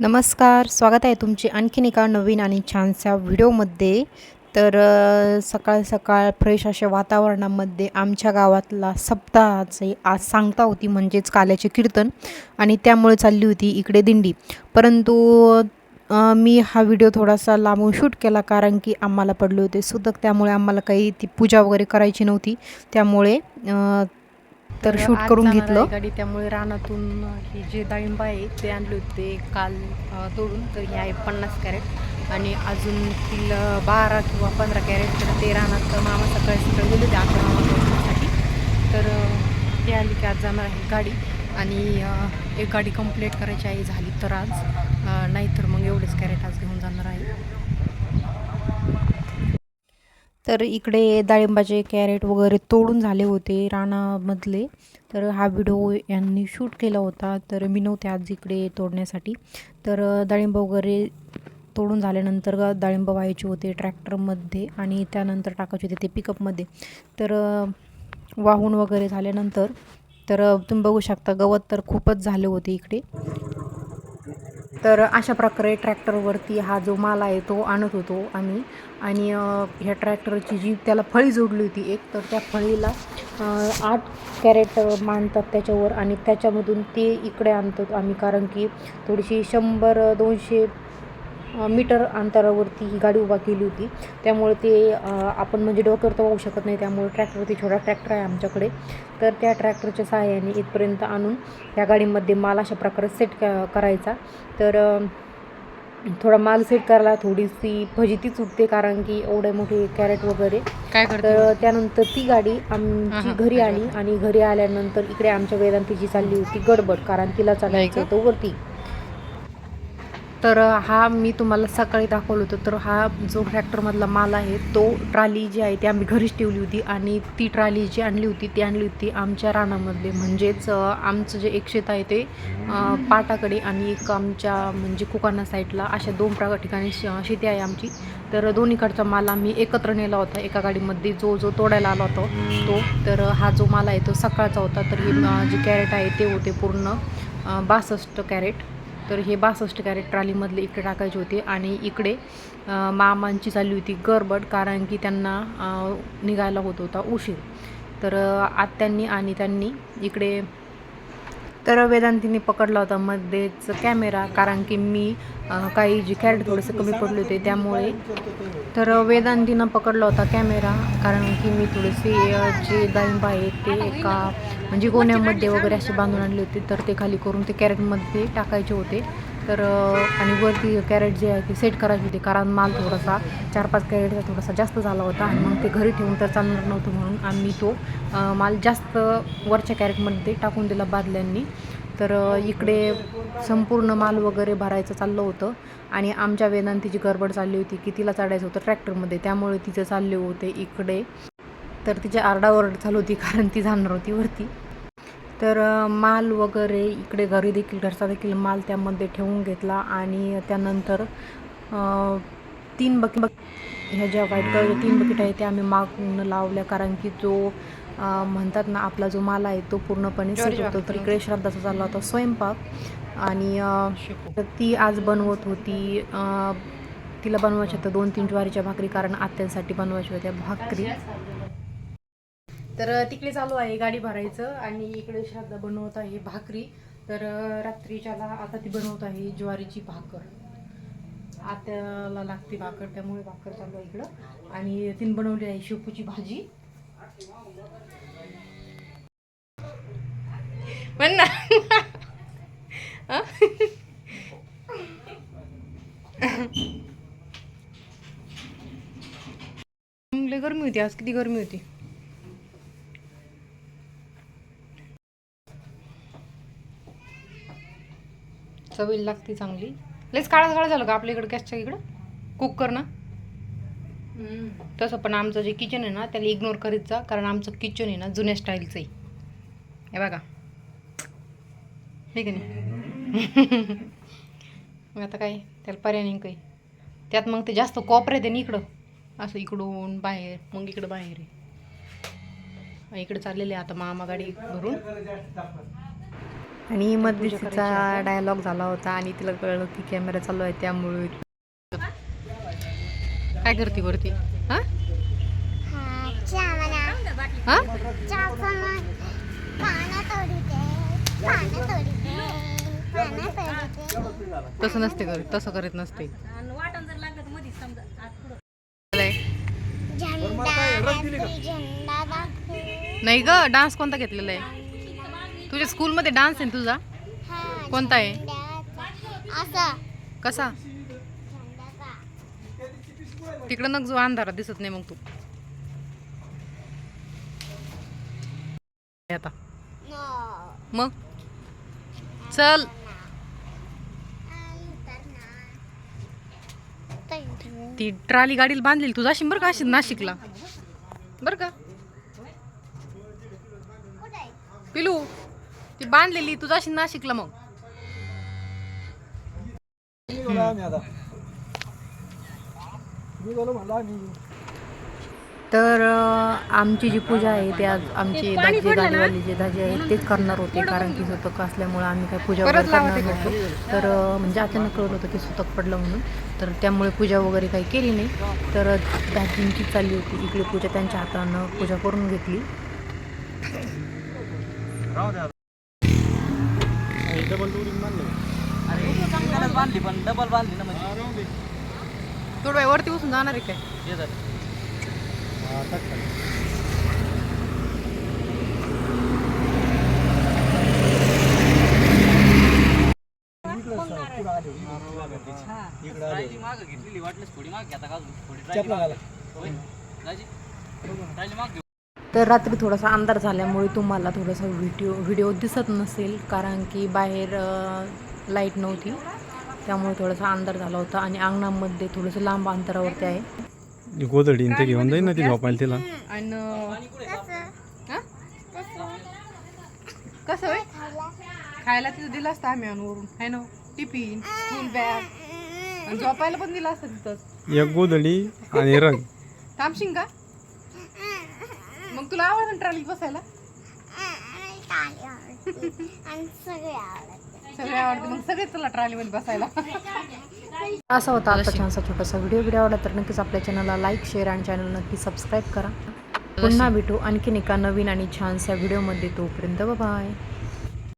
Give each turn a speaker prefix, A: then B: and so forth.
A: नमस्कार स्वागत आहे तुमचे आणखीन एका नवीन आणि छानशा व्हिडिओमध्ये. तर सकाळ सकाळ फ्रेश अशा वातावरणामध्ये आमच्या गावातला सप्ताहाचे आज सांगता होती म्हणजेच काल्याचे कीर्तन आणि त्यामुळे चालली होती इकडे दिंडी. परंतु मी हा व्हिडिओ थोडासा लांबून शूट केला कारण की आम्हाला पडले होते सुदक त्यामुळे आम्हाला काही ती पूजा वगैरे करायची नव्हती. त्यामुळे तर शूट करून घेतलं.
B: गाडी त्यामुळे रानातून हे जे डाळिंब आहे ते आणले होते काल तोडून. तर हे आहे पन्नास कॅरेट. आणि अजून तील बारा किंवा पंधरा कॅरेट तर ते रानात मामा सकाळी सकाळी गेले होते अकरा मामा तोडण्यासाठी तर ते आली की आज जाणार आहे गाडी. आणि एक गाडी कंप्लीट करायची आहे झाली तर आज. नाहीतर मग एवढेच कॅरेट आज घेऊन जाणार आहे.
A: तर इकडे डाळिंबाचे कॅरेट वगैरे तोडून झाले होते रानामधले. तर हा व्हिडिओ यांनी शूट केला होता. तर मी नव्हते आज इकडे तोडण्यासाठी. तर डाळिंब वगैरे तोडून झाल्यानंतर डाळिंब व्हायचे होते ट्रॅक्टरमध्ये आणि त्यानंतर टाकायचे होते ते पिकअपमध्ये. तर वाहून वगैरे झाल्यानंतर तर तुम्ही बघू शकता गवत तर खूपच झाले होते इकडे. तर अशा प्रकारे ट्रॅक्टरवरती हा जो माल आहे तो आणत होतो आम्ही. आणि ह्या ट्रॅक्टरची जी त्याला फळी जोडली होती एक तर त्या फळीला आठ कॅरेट मांडतात त्याच्यावर आणि त्याच्यामधून ते इकडे आणतो आम्ही. कारण की थोडीशी शंभर दोनशे मीटर अंतरावरती ही गाडी उभा केली होती. त्यामुळे ते आपण म्हणजे डोक्यावर तर वाहू शकत नाही त्यामुळे ट्रॅक्टरवरती छोटा ट्रॅक्टर आहे आमच्याकडे. तर त्या ट्रॅक्टरच्या सहाय्याने इथपर्यंत आणून त्या गाडीमध्ये माल अशा प्रकारे सेट क करायचा. तर थोडा माल सेट करायला थोडीशी फजितीच उठते कारण की एवढे मोठे कॅरेट वगैरे.
B: काय
A: तर त्यानंतर ती गाडी आमची घरी आली. आणि घरी आल्यानंतर इकडे आमच्या वेदांतीची चालली होती गडबड कारण तिला चालायचं? होतं वरती. तर हा मी तुम्हाला सकाळी दाखवलं होतं तर हा जो ट्रॅक्टरमधला माल आहे तो ट्राली जी आहे ती आम्ही घरीच ठेवली होती आणि ती ट्राली जी आणली होती ती आणली होती आमच्या रानामधले. म्हणजेच आमचं जे एक शेत आहे ते पाटाकडे आणि एक आमच्या म्हणजे कुकाना साईडला अशा दोन प्रा ठिकाणी श- शेती आहे आमची. तर दोन्हीकडचा माल आम्ही एकत्र नेला होता एका गाडीमध्ये जो जो तोडायला आला होता तो. तर हा जो माल आहे तो सकाळचा होता तर हे जे कॅरेट आहे ते होते पूर्ण बासष्ट कॅरेट. तर हे बासष्ट कॅरेट ट्रॉलीमधले इकडे टाकायचे होते आणि इकडे मामांची चालली होती गरबड कारण की त्यांना निघायला होत होता उशीर. तर आत्यांनी आणि त्यांनी इकडे तर वेदांतीने पकडला होता मध्येच कॅमेरा कारण की मी काही जे कॅरेट थोडंसं कमी पडले होते त्यामुळे. तर वेदांतीनं पकडला होता कॅमेरा कारण की मी थोडेसे जे डाळिंब आहेत ते एका म्हणजे गोण्यामध्ये वगैरे असे बांधून आणले होते तर ते खाली करून ते कॅरेटमध्ये टाकायचे होते. तर आणि वरती कॅरेट जे आहे ते सेट करायची होती. कारण माल थोडासा चार पाच कॅरेटचा थोडासा जास्त झाला होता. आणि मग ते घरी ठेवून तर चालणार नव्हतं म्हणून आम्ही तो माल जास्त वरच्या कॅरेटमध्ये टाकून दिला बादल्यांनी. तर इकडे संपूर्ण माल वगैरे भरायचं चाललं होतं. आणि आमच्या वेदांतीची गडबड चालली होती की तिला चढायचं होतं ट्रॅक्टरमध्ये त्यामुळे तिचं चालले होते इकडे. तर तिची आरडाओरड चालू होती कारण ती जाणार होती वरती. तर माल वगैरे इकडे घरी देखील घरचा देखील माल त्यामध्ये ठेवून घेतला आणि त्यानंतर तीन बकी बक ह्या ज्या व्हाईट कलरच्या तीन बकेट आहेत त्या आम्ही मागून लावल्या. कारण की जो म्हणतात ना आपला जो माल आहे तो पूर्णपणे होतो तर. इकडे श्रद्धाचा चालला होता स्वयंपाक. आणि ती आज बनवत होती. तिला बनवायच्या होत्या दोन तीन ज्वारीच्या भाकरी कारण आत्यांसाठी बनवायच्या होत्या भाकरी. तर तिकडे चालू आहे गाडी भरायचं आणि इकडे श्रद्धा बनवत आहे भाकरी. तर रात्रीच्याला आता ती बनवत आहे ज्वारीची भाकर. आत्याला लागते भाकर त्यामुळे भाकर चालू आहे इकडं. आणि तिने बनवली आहे शेपूची भाजी.
B: पण ना. गरमी होती आज किती गरमी होती. चवीला लागती चांगली. लयच काळा काळा झालं का आपल्या इकडं गॅसच्या इकडं. कुकर ना. तसं पण आमचं जे किचन आहे ना त्याला इग्नोर करीत जा कारण आमचं किचन आहे ना जुन्या स्टाईलचं आहे. हे बघा. हे की नाही मग आता काय? त्याला पर्याय नाही काही. त्यात मग ते जास्त कॉपरेट आहे ना इकडं. असं इकडून बाहेर मग इकडं बाहेर आहे. इकडे चाललेले आता मामा गाडी भरून.
A: आणि मध्ये तिचा डायलॉग झाला होता आणि तिला कळलं की कॅमेरा चालू आहे त्यामुळे. काय करते वरती? हा? हा? तसं नसते करत तसं करत नसते. नाही ग डान्स कोणता घेतलेला आहे? तुझ्या स्कूलमध्ये डान्स आहे ना तुझा? कोणता आहे?
C: असा.
A: कसा? तिकडं नग जो अंधारात दिसत नाही मग तू. आता. मग? चल. ती ट्राली गाडीला बांधलेली. तू जाशील बरं का अशी नाशिकला? बरं का? पिलू. ती बांधलेली तू जाशील नाशिकला मग. तर आमची जी पूजा आहे ते आज आमचे दाजी गाडीवाले जे दाजी आहेत तेच करणार होते कारण की सुतक असल्यामुळे आम्ही काही पूजा वगैरे करणार नव्हतो तर म्हणजे अचानक कळत होतं की सुतक पडलं म्हणून. तर त्यामुळे पूजा वगैरे काही केली नाही. तर दाजींची चालली होती इकडे पूजा त्यांच्या हातानं पूजा करून घेतली.
D: बांधली पण डबल बांधली ना म्हणजे
A: थोडं वरती बसून जाणार आहे काय
D: हे झालं. ट्रायली मागं घेतलेली वाटलंच थोडी माग घेता का अजून थोडी ट्रायली मागं. होय? दाजी? ट्रायली मागं घेऊ.
A: तर रात्री थोडासा अंधार झाल्यामुळे तुम्हाला थोडासा व्हिडिओ व्हिडिओ दिसत नसेल कारण की बाहेर लाइट नव्हती त्यामुळे थोडासा अंधार झाला होता आणि अंगणामध्ये थोडंसं लांब अंतरावरती आहे.
E: गोदडी ते घेऊन जाईन ना ती झोपायला तिला.
A: आणि कसं? होय? खायला तिथं दिलं असतं आम्ही आणून. है ना टिफिन स्कूल बॅग आणि झोपायला पण दिलं असतं तिथंच
E: एक गोदडी आणि रंग.
A: थांबशील का? मग तुला आवडतं ट्रॉलीत बसायला?
C: आणि सगळे आवडत.
A: सगळे आवडते. मग चला ट्रॉलीमध्ये बसायला. असा होता आता छानसा छोटासा व्हिडिओ व्हिडिओ आवडला तर नक्कीच आपल्या चॅनलला लाईक शेअर आणि चॅनल नक्की सबस्क्राईब करा. पुन्हा भेटू आणखीन एका नवीन आणि छानशा व्हिडिओमध्ये तोपर्यंत बाय